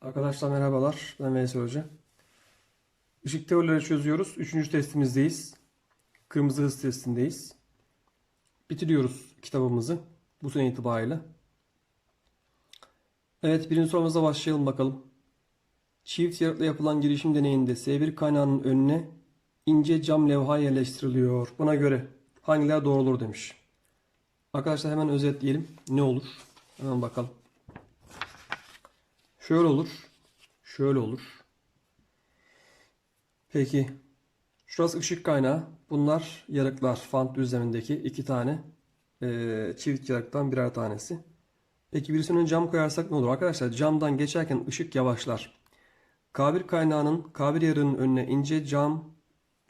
Arkadaşlar merhabalar. Ben Veysel Hoca. Işık teorileri çözüyoruz. Üçüncü testimizdeyiz. Kırmızı hız testindeyiz. Bitiriyoruz kitabımızı bu sene itibariyle. Evet birinci sorumuza başlayalım bakalım. Çift yarıkla yapılan girişim deneyinde S1 kaynağının önüne ince cam levha yerleştiriliyor. Buna göre hangileri doğru olur demiş. Arkadaşlar hemen özetleyelim. Ne olur? Hemen bakalım. Şöyle olur. Şöyle olur. Peki. Şurası ışık kaynağı. Bunlar yarıklar. Fant düzlemindeki iki tane eee, çift yarıktan birer tanesi. Peki birisine cam koyarsak ne olur? Arkadaşlar camdan geçerken ışık yavaşlar. K1 kaynağının K1 yarığının önüne ince cam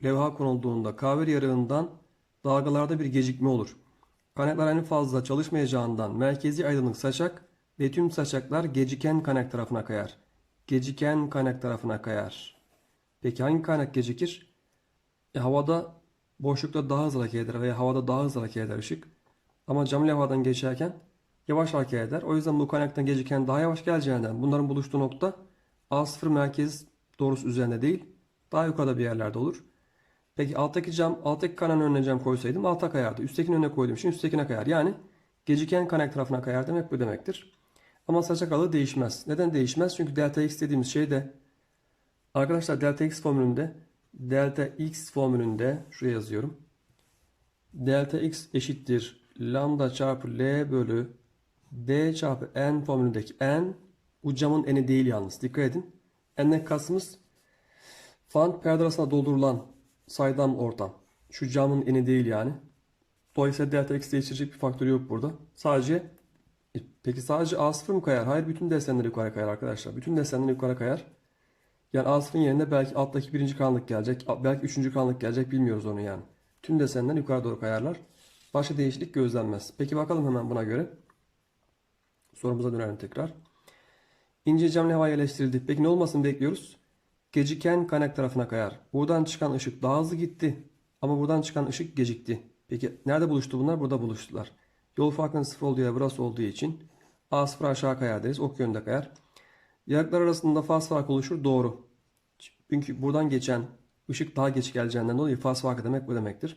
levha konulduğunda K1 yarığından dalgalarda bir gecikme olur. Kaynaklar en fazla çalışmayacağından merkezi aydınlık saçak ve tüm saçaklar geciken kaynak tarafına kayar. Geciken kaynak tarafına kayar. Peki hangi kaynak gecikir? E, havada boşlukta daha hızlı hareket eder veya havada daha hızlı hareket eder ışık. Ama cam levhadan geçerken yavaş hareket eder. O yüzden bu kaynaktan geciken daha yavaş geleceğinden bunların buluştuğu nokta A0 merkez doğrusu üzerinde değil, daha yukarıda bir yerlerde olur. Peki alttaki cam, alttaki kaynağın önüne cam koysaydım alta kayardı. Üsttekinin önüne koyduğum için üsttekine kayar. Yani geciken kaynak tarafına kayar demek bu demektir. Ama saçak alanı değişmez. Neden değişmez? Çünkü delta x dediğimiz şey de arkadaşlar delta x formülünde delta x formülünde şuraya yazıyorum. Delta x eşittir lambda çarpı l bölü d çarpı n formülündeki n bu camın eni değil yalnız. Dikkat edin. N'den kastımız fan perde arasında doldurulan saydam ortam. Şu camın eni değil yani. Dolayısıyla delta x değiştirecek bir faktör yok burada. Sadece peki sadece A0 mı kayar? Hayır bütün desenler yukarı kayar arkadaşlar. Bütün desenler yukarı kayar. Yani A0'ın yerine belki alttaki birinci karanlık gelecek. Belki üçüncü karanlık gelecek bilmiyoruz onu yani. Tüm desenler yukarı doğru kayarlar. Başka değişiklik gözlenmez. Peki bakalım hemen buna göre. Sorumuza dönelim tekrar. İnce cam levha yerleştirildi. Peki ne olmasını bekliyoruz? Geciken kaynak tarafına kayar. Buradan çıkan ışık daha hızlı gitti. Ama buradan çıkan ışık gecikti. Peki nerede buluştu bunlar? Burada buluştular. Yol farkının sıfır olduğu yer burası olduğu için A0 aşağı kayar deriz. Ok yönde kayar. Yarıklar arasında faz farkı oluşur. Doğru. Çünkü buradan geçen ışık daha geç geleceğinden dolayı faz farkı demek bu demektir.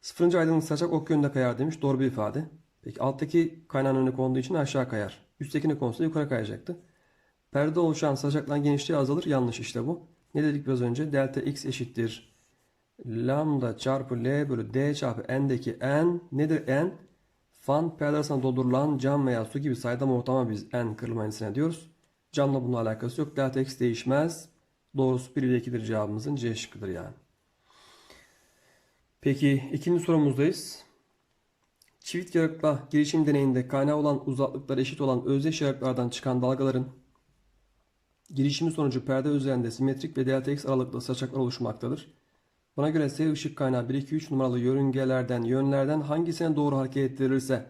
Sıfırıncı aydınlık saçak ok yönde kayar demiş. Doğru bir ifade. Peki alttaki kaynağın önüne konduğu için aşağı kayar. Üsttekine konusunda yukarı kayacaktı. Perde oluşan saçakların genişliği azalır. Yanlış işte bu. Ne dedik biraz önce? Delta x eşittir. Lambda çarpı L bölü D çarpı N'deki N nedir N? Fan perde arasında doldurulan cam veya su gibi saydam ortama biz N kırılma eğrisine diyoruz. Camla bununla alakası yok. Delta x değişmez. Doğrusu 1 ile 2'dir cevabımızın C şıkkıdır yani. Peki ikinci sorumuzdayız. Çift yarıkla girişim deneyinde kaynağı olan uzaklıkları eşit olan özdeş yarıklardan çıkan dalgaların girişimi sonucu perde üzerinde simetrik ve delta x aralıklı saçaklar oluşmaktadır. Buna göre S ışık kaynağı 1, 2, 3 numaralı yörüngelerden, yönlerden hangisine doğru hareket ettirilirse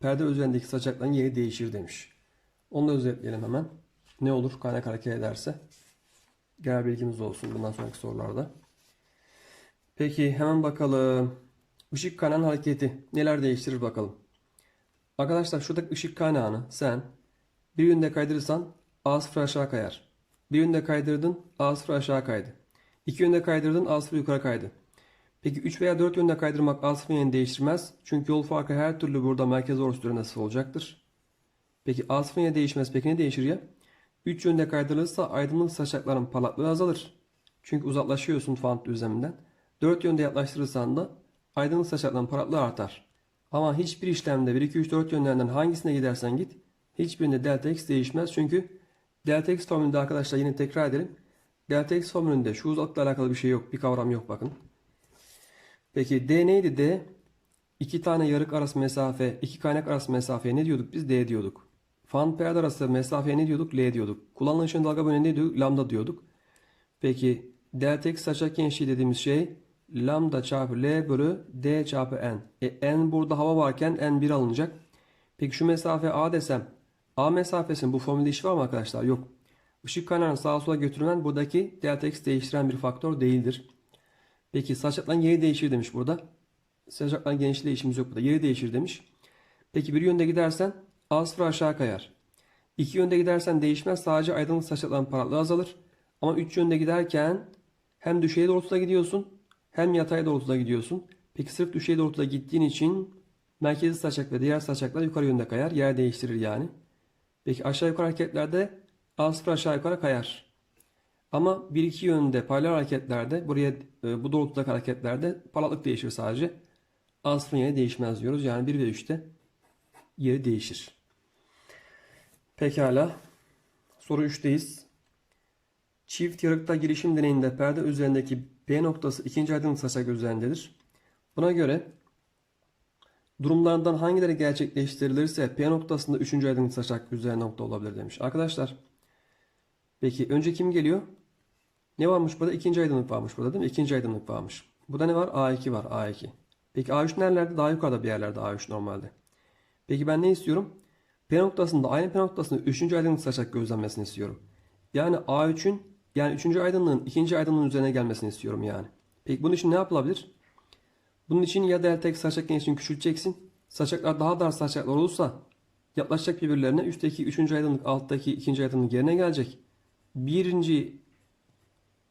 perde üzerindeki saçakların yeri değişir demiş. Onu da özetleyelim hemen. Ne olur kaynak hareket ederse? Genel bilgimiz olsun bundan sonraki sorularda. Peki hemen bakalım. Işık kaynağının hareketi neler değiştirir bakalım. Arkadaşlar şuradaki ışık kaynağını sen bir yönde kaydırırsan A0 aşağı kayar. Bir yönde kaydırdın A0 aşağı kaydı. İki yönde kaydırdın A0 yukarı kaydı. Peki 3 veya 4 yönde kaydırmak A0'ın yerini değiştirmez. Çünkü yol farkı her türlü burada merkez doğrusu üzerinde sıfır olacaktır. Peki A0'ın yeri değişmez. Peki ne değişir ya? 3 yönde kaydırılırsa aydınlık saçakların parlaklığı azalır. Çünkü uzaklaşıyorsun fant düzleminden. 4 yönde yaklaştırırsan da aydınlık saçakların parlaklığı artar. Ama hiçbir işlemde 1, 2, 3, 4 yönlerinden hangisine gidersen git hiçbirinde delta x değişmez. Çünkü delta x formülünde arkadaşlar yine tekrar edelim. Delta x formülünde şu uzaklıkla alakalı bir şey yok. Bir kavram yok bakın. Peki d neydi d? İki tane yarık arası mesafe, iki kaynak arası mesafeye ne diyorduk biz? d diyorduk. Fan perde arası mesafeye ne diyorduk? L diyorduk. Kullanılan ışığın dalga bölümüne ne diyorduk? Lambda diyorduk. Peki delta x saçak genişliği dediğimiz şey lambda çarpı L bölü D çarpı N. E, N burada hava varken N 1 alınacak. Peki şu mesafe A desem A mesafesinin bu formülde işi var mı arkadaşlar? Yok. Işık kaynağını sağa sola götürülen buradaki delta x değiştiren bir faktör değildir. Peki saçakların yeri değişir demiş burada. Saçakların genişliği işimiz yok burada. Yeri değişir demiş. Peki bir yönde gidersen A0 aşağı kayar. İki yönde gidersen değişmez. Sadece aydınlık saçakların parlaklığı azalır. Ama üç yönde giderken hem düşey doğrultuda gidiyorsun hem yatay doğrultuda gidiyorsun. Peki sırf düşey doğrultuda gittiğin için merkezi saçak ve diğer saçaklar yukarı yönde kayar. Yer değiştirir yani. Peki aşağı yukarı hareketlerde A0 aşağı yukarı kayar. Ama bir iki yönde paralel hareketlerde buraya e, bu doğrultudaki hareketlerde parlaklık değişir sadece. A0'ın yeri değişmez diyoruz. Yani 1 ve 3'te yeri değişir. Pekala. Soru 3'teyiz. Çift yarıkta girişim deneyinde perde üzerindeki P noktası ikinci aydınlık saçak üzerindedir. Buna göre durumlardan hangileri gerçekleştirilirse P noktasında üçüncü aydınlık saçak üzerine nokta olabilir demiş. Arkadaşlar peki önce kim geliyor? Ne varmış burada? İkinci aydınlık varmış burada değil mi? İkinci aydınlık varmış. Burada ne var? A2 var. A2. Peki A3 nerelerde? Daha yukarıda bir yerlerde A3 normalde. Peki ben ne istiyorum? P noktasında aynı P noktasında 3. aydınlık saçak gözlenmesini istiyorum. Yani A3'ün yani 3. aydınlığın 2. aydınlığın üzerine gelmesini istiyorum yani. Peki bunun için ne yapılabilir? Bunun için ya delta x saçak genişliğini küçülteceksin. Saçaklar daha dar saçaklar olursa yaklaşacak birbirlerine. Üstteki 3. aydınlık alttaki 2. aydınlık yerine gelecek. Birinci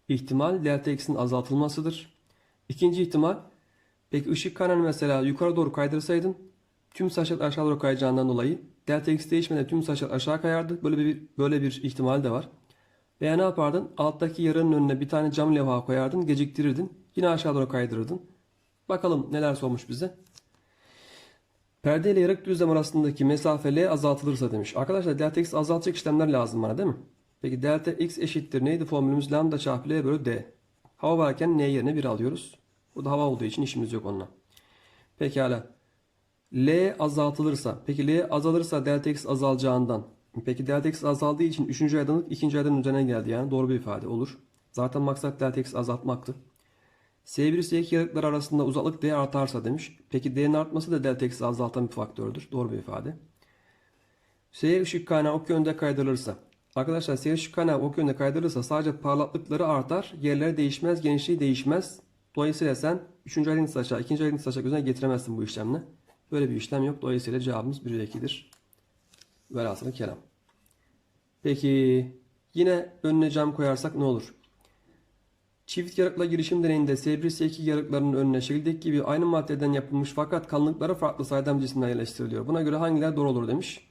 ihtimal delta x'in azaltılmasıdır. İkinci ihtimal peki ışık kaynağını mesela yukarı doğru kaydırsaydın tüm saçlar aşağı doğru kayacağından dolayı delta x değişmeden tüm saçlar aşağı kayardı. Böyle bir böyle bir ihtimal de var. Veya ne yapardın? Alttaki yarının önüne bir tane cam levha koyardın, geciktirirdin. Yine aşağı doğru kaydırırdın. Bakalım neler sormuş bize. Perde ile yarık düzlem arasındaki mesafe L azaltılırsa demiş. Arkadaşlar delta x azaltacak işlemler lazım bana değil mi? Peki delta x eşittir neydi formülümüz? Lambda çarpı L bölü D. Hava varken N yerine 1 alıyoruz. Bu da hava olduğu için işimiz yok onunla. Pekala. L azaltılırsa. Peki L azalırsa delta x azalacağından. Peki delta x azaldığı için 3. aydınlık 2. aydının üzerine geldi. Yani doğru bir ifade olur. Zaten maksat delta x azaltmaktı. S1 S2 yarıklar arasında uzaklık D artarsa demiş. Peki D'nin artması da delta x'i azaltan bir faktördür. Doğru bir ifade. S ışık kaynağı ok yönde kaydırılırsa. Arkadaşlar S ışık kaynağı ok yönde kaydırılırsa sadece parlaklıkları artar. Yerleri değişmez, genişliği değişmez. Dolayısıyla sen 3. aydınlık saçağı 2. aydınlık saçağı üzerine getiremezsin bu işlemle. Böyle bir işlem yok. Dolayısıyla cevabımız 1 ve 2'dir. Velhasılı kelam. Peki yine önüne cam koyarsak ne olur? Çift yarıkla girişim deneyinde S1 S2 yarıklarının önüne şekildeki gibi aynı maddeden yapılmış fakat kalınlıkları farklı saydam cisimler yerleştiriliyor. Buna göre hangileri doğru olur demiş.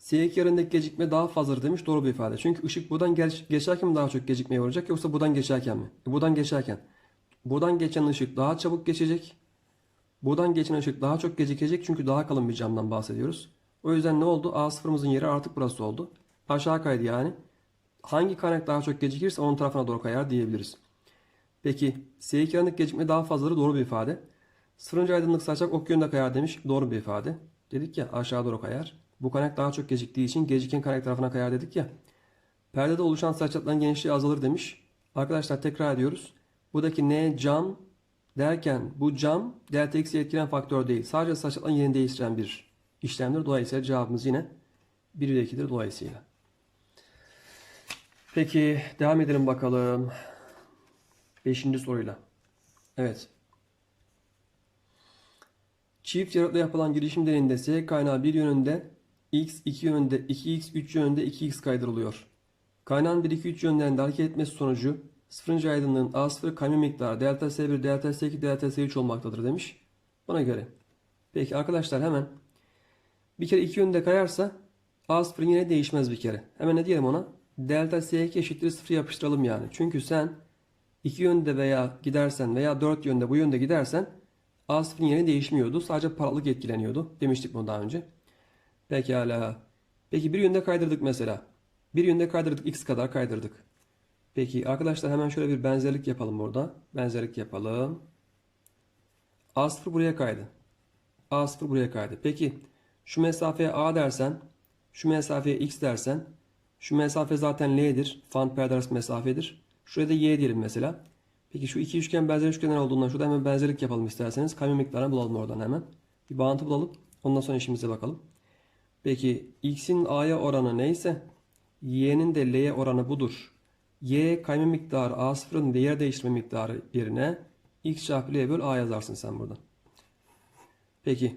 S2 yarındaki gecikme daha fazladır demiş. Doğru bir ifade. Çünkü ışık buradan geç, geçerken mi daha çok gecikmeye uğrayacak yoksa buradan geçerken mi? E, buradan geçerken. Buradan geçen ışık daha çabuk geçecek. Buradan geçen ışık daha çok gecikecek çünkü daha kalın bir camdan bahsediyoruz. O yüzden ne oldu? A0'ımızın yeri artık burası oldu. Aşağı kaydı yani. Hangi kaynak daha çok gecikirse onun tarafına doğru kayar diyebiliriz. Peki S2 aydınlık gecikme daha fazladır doğru bir ifade. Sıfırıncı aydınlık saçak ok yönde kayar demiş doğru bir ifade. Dedik ya aşağı doğru kayar. Bu kaynak daha çok geciktiği için geciken kaynak tarafına kayar dedik ya. Perdede oluşan saçakların genişliği azalır demiş. Arkadaşlar tekrar ediyoruz. Buradaki N cam derken bu cam delta x'i etkileyen faktör değil. Sadece saçakların yerini değiştiren bir işlemdir. Dolayısıyla cevabımız yine 1 ile 2'dir dolayısıyla. Peki devam edelim bakalım. Beşinci soruyla. Evet. Çift yarıkla yapılan girişim deneyinde S kaynağı bir yönünde x iki yönünde 2x 3 yönünde 2x kaydırılıyor. Kaynağın 1 2 3 yönlerinde hareket etmesi sonucu sıfırıncı aydınlığın A0 kayma miktarı delta S1 delta S2 delta S3 olmaktadır demiş. Buna göre. Peki arkadaşlar hemen bir kere iki yönde kayarsa A0 yine değişmez bir kere. Hemen ne diyelim ona? Delta S2 eşittir 0 yapıştıralım yani. Çünkü sen iki yönde veya gidersen veya dört yönde bu yönde gidersen A0'ın yeri değişmiyordu. Sadece parlaklık etkileniyordu. Demiştik bunu daha önce. Pekala. Peki bir yönde kaydırdık mesela. Bir yönde kaydırdık. X kadar kaydırdık. Peki arkadaşlar hemen şöyle bir benzerlik yapalım burada. Benzerlik yapalım. A0 buraya kaydı. A0 buraya kaydı. Peki şu mesafeye A dersen, şu mesafeye X dersen, şu mesafe zaten L'dir. Fan perde arası mesafedir. Şuraya da Y diyelim mesela. Peki şu iki üçgen benzer üçgenler olduğundan şurada hemen benzerlik yapalım isterseniz. Kayma miktarını bulalım oradan hemen. Bir bağıntı bulalım. Ondan sonra işimize bakalım. Peki X'in A'ya oranı neyse Y'nin de L'ye oranı budur. Y kayma miktarı A0'ın değer değiştirme miktarı yerine X çarpı L bölü A yazarsın sen buradan. Peki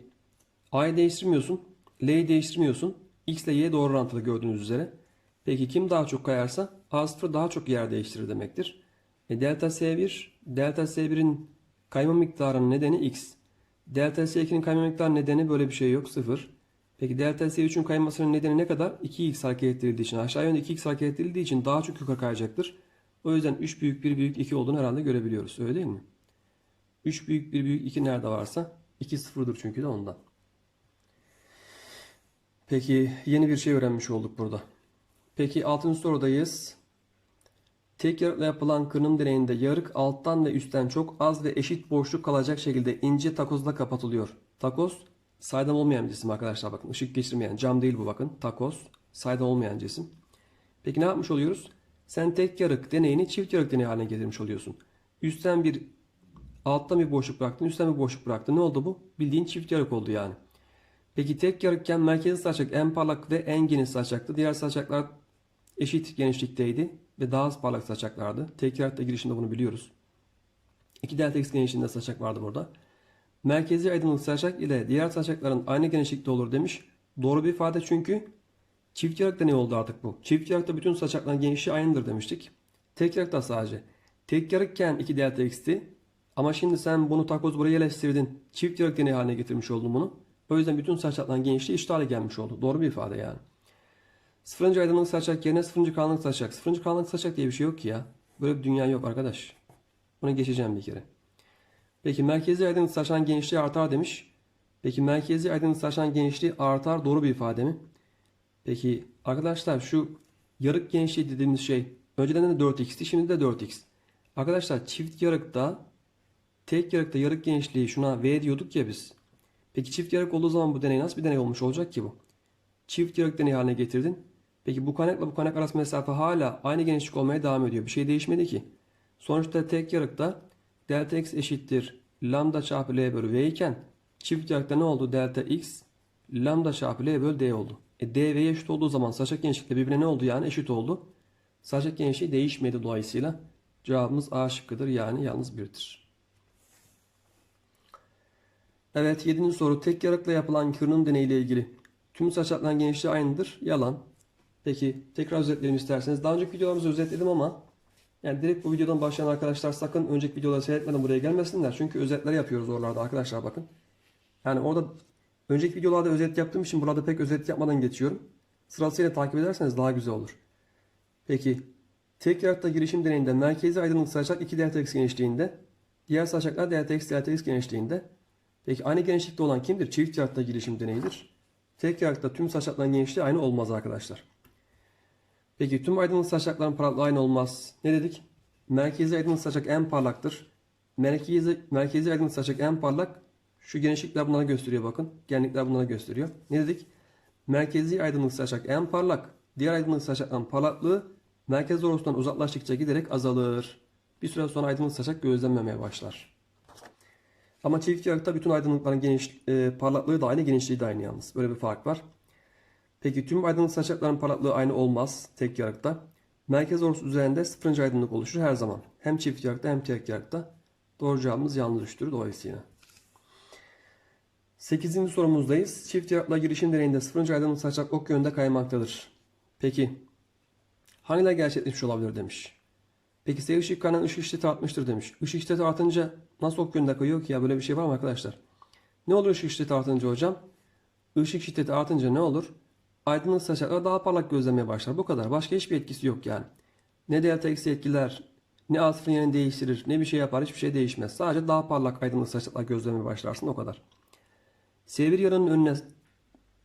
A'yı değiştirmiyorsun. L'yi değiştirmiyorsun. X ile Y doğru orantılı gördüğünüz üzere. Peki kim daha çok kayarsa A0 daha çok yer değiştirir demektir. E, delta S1, delta S1'in kayma miktarının nedeni X. Delta S2'nin kayma miktarı nedeni böyle bir şey yok 0. Peki delta S3'ün kaymasının nedeni ne kadar? 2x hareket ettirildiği için. Aşağı yönde 2x hareket ettirildiği için daha çok yukarı kayacaktır. O yüzden 3 büyük 1 büyük 2 olduğunu herhalde görebiliyoruz. Öyle değil mi? 3 büyük 1 büyük 2 nerede varsa 2 sıfırdır çünkü de ondan. Peki yeni bir şey öğrenmiş olduk burada. Peki 6. sorudayız. Tek yarıkla yapılan kırınım direğinde yarık alttan ve üstten çok az ve eşit boşluk kalacak şekilde ince takozla kapatılıyor. Takoz saydam olmayan bir cisim arkadaşlar bakın. ışık geçirmeyen cam değil bu bakın. Takoz saydam olmayan cisim. Peki ne yapmış oluyoruz? Sen tek yarık deneyini çift yarık deneyi haline getirmiş oluyorsun. Üstten bir alttan bir boşluk bıraktın, üstten bir boşluk bıraktın. Ne oldu bu? Bildiğin çift yarık oldu yani. Peki tek yarıkken merkezi saçak en parlak ve en geniş saçaktı. Diğer saçaklar eşit genişlikteydi ve daha az parlak saçaklardı. Tek yarıkta girişinde bunu biliyoruz. İki delta x genişliğinde saçak vardı burada. Merkezi aydınlık saçak ile diğer saçakların aynı genişlikte olur demiş. Doğru bir ifade çünkü çift yarıkta ne oldu artık bu? Çift yarıkta bütün saçakların genişliği aynıdır demiştik. Tek yarıkta sadece. Tek yarıkken 2 delta x'ti. Ama şimdi sen bunu takoz buraya yerleştirdin. Çift yarık deneyi haline getirmiş oldun bunu. O yüzden bütün saçakların genişliği eşit hale gelmiş oldu. Doğru bir ifade yani. Sıfırıncı aydınlık saçak yerine sıfırıncı karanlık saçak. Sıfırıncı karanlık saçak diye bir şey yok ki ya. Böyle bir dünya yok arkadaş. Bunu geçeceğim bir kere. Peki merkezi aydınlık saçan genişliği artar demiş. Peki merkezi aydınlık saçan genişliği artar doğru bir ifade mi? Peki arkadaşlar şu yarık genişliği dediğimiz şey önceden de 4x'ti şimdi de 4x. Arkadaşlar çift yarıkta tek yarıkta yarık genişliği şuna v diyorduk ya biz. Peki çift yarık olduğu zaman bu deney nasıl bir deney olmuş olacak ki bu? Çift yarık deneyi haline getirdin. Peki bu kaynakla bu kaynak arası mesafe hala aynı genişlik olmaya devam ediyor. Bir şey değişmedi ki. Sonuçta tek yarıkta delta x eşittir lambda çarpı l bölü v iken çift yarıkta ne oldu? Delta x lambda çarpı l bölü d oldu. E d v'ye eşit olduğu zaman saçak genişlikle birbirine ne oldu yani? Eşit oldu. Saçak genişliği değişmedi dolayısıyla. Cevabımız A şıkkıdır yani yalnız birdir. Evet 7. soru tek yarıkla yapılan kırınım deneyi ile ilgili. Tüm saçakların genişliği aynıdır. Yalan. Peki tekrar özetleyelim isterseniz. Daha önceki videolarımızı özetledim ama yani direkt bu videodan başlayan arkadaşlar sakın önceki videoları seyretmeden buraya gelmesinler. Çünkü özetler yapıyoruz oralarda arkadaşlar bakın. Yani orada önceki videolarda özet yaptığım için burada pek özet yapmadan geçiyorum. Sırasıyla takip ederseniz daha güzel olur. Peki tek yarıkta girişim deneyinde merkezi aydınlık saçak 2 delta genişliğinde. Diğer saçaklar delta x delta x genişliğinde. Peki aynı genişlikte olan kimdir? Çift yarıkta girişim deneyidir. Tek yarıkta tüm saçakların genişliği aynı olmaz arkadaşlar. Peki tüm aydınlık saçakların parlaklığı aynı olmaz. Ne dedik? Merkezi aydınlık saçak en parlaktır. Merkezi, merkezi aydınlık saçak en parlak. Şu genişlikler bunlara gösteriyor bakın. Genlikler bunlara gösteriyor. Ne dedik? Merkezi aydınlık saçak en parlak. Diğer aydınlık saçakların parlaklığı merkez doğrusundan uzaklaştıkça giderek azalır. Bir süre sonra aydınlık saçak gözlenmemeye başlar. Ama çift yarıkta bütün aydınlıkların geniş, e, parlaklığı da aynı, genişliği de aynı yalnız. Böyle bir fark var. Peki tüm aydınlık saçakların parlaklığı aynı olmaz tek yarıkta. Merkez doğrusu üzerinde sıfırıncı aydınlık oluşur her zaman. Hem çift yarıkta hem tek yarıkta. Doğru cevabımız yanlış düştür dolayısıyla. 8. sorumuzdayız. Çift yarıkla girişim deneyinde sıfırıncı aydınlık saçak ok yönünde kaymaktadır. Peki hangiler gerçekleşmiş olabilir demiş. Peki S ışık kaynağı ışık şiddeti artmıştır demiş. Işık şiddeti artınca nasıl ok yönünde kayıyor ki ya böyle bir şey var mı arkadaşlar? Ne olur ışık şiddeti artınca hocam? Işık şiddeti artınca ne olur? Aydınlık saçaklar daha parlak gözlemeye başlar. Bu kadar. Başka hiçbir etkisi yok yani. Ne delta eksi etkiler, ne A sıfırın yerini değiştirir, ne bir şey yapar, hiçbir şey değişmez. Sadece daha parlak aydınlık saçaklar gözlemeye başlarsın o kadar. S1 yarının önüne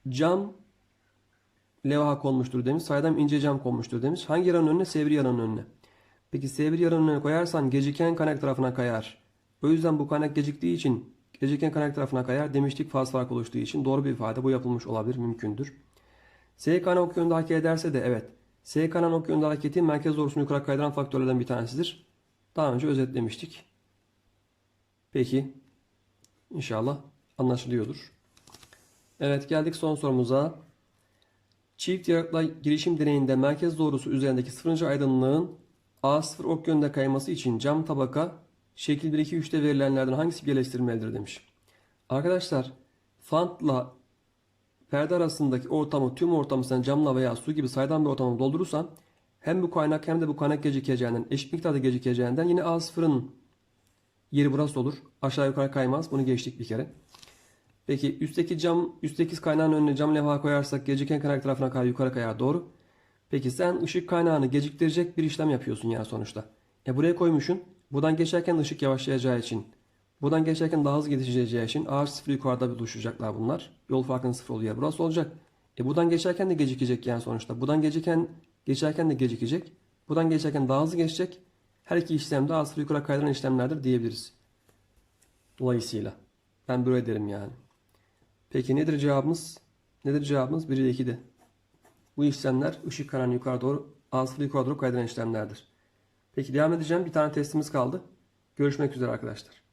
cam levha konmuştur demiş. Saydam ince cam konmuştur demiş. Hangi yaranın önüne? S1 yaranın önüne. Peki S1 yaranın önüne koyarsan geciken kaynak tarafına kayar. O yüzden bu kaynak geciktiği için geciken kaynak tarafına kayar demiştik faz fark oluştuğu için doğru bir ifade bu yapılmış olabilir mümkündür. S kaynağı ok yönünde hareket ederse de evet. S kaynağı ok yönünde hareketi merkez doğrusunu yukarı kaydıran faktörlerden bir tanesidir. Daha önce özetlemiştik. Peki. İnşallah anlaşılıyordur. Evet geldik son sorumuza. Çift yarıkla girişim deneyinde merkez doğrusu üzerindeki sıfırıncı aydınlığın A0 ok yönünde kayması için cam tabaka şekil 1 2 3'te verilenlerden hangisi birleştirilmelidir demiş. Arkadaşlar fantla perde arasındaki ortamı tüm ortamı sen camla veya su gibi saydam bir ortamı doldurursan hem bu kaynak hem de bu kaynak gecikeceğinden eşit miktarda gecikeceğinden yine A sıfırın yeri burası olur. Aşağı yukarı kaymaz. Bunu geçtik bir kere. Peki üstteki cam, üstteki kaynağın önüne cam levha koyarsak geciken kaynak tarafına kayar yukarı kayar doğru. Peki sen ışık kaynağını geciktirecek bir işlem yapıyorsun yani sonuçta. E buraya koymuşsun. Buradan geçerken ışık yavaşlayacağı için. Buradan geçerken daha hızlı geçeceği için ağaç sıfır yukarıda buluşacaklar bunlar. Yol farkının sıfır olduğu yer burası olacak. E buradan geçerken de gecikecek yani sonuçta. Buradan geçerken, geçerken de gecikecek. Buradan geçerken daha hızlı geçecek. Her iki işlem de ağaç sıfır yukarı kaydıran işlemlerdir diyebiliriz. Dolayısıyla. Ben böyle derim yani. Peki nedir cevabımız? Nedir cevabımız? 1 ile 2'de. Bu işlemler ışık kaynağını yukarı doğru, ağız sıfır yukarı doğru kaydıran işlemlerdir. Peki devam edeceğim. Bir tane testimiz kaldı. Görüşmek üzere arkadaşlar.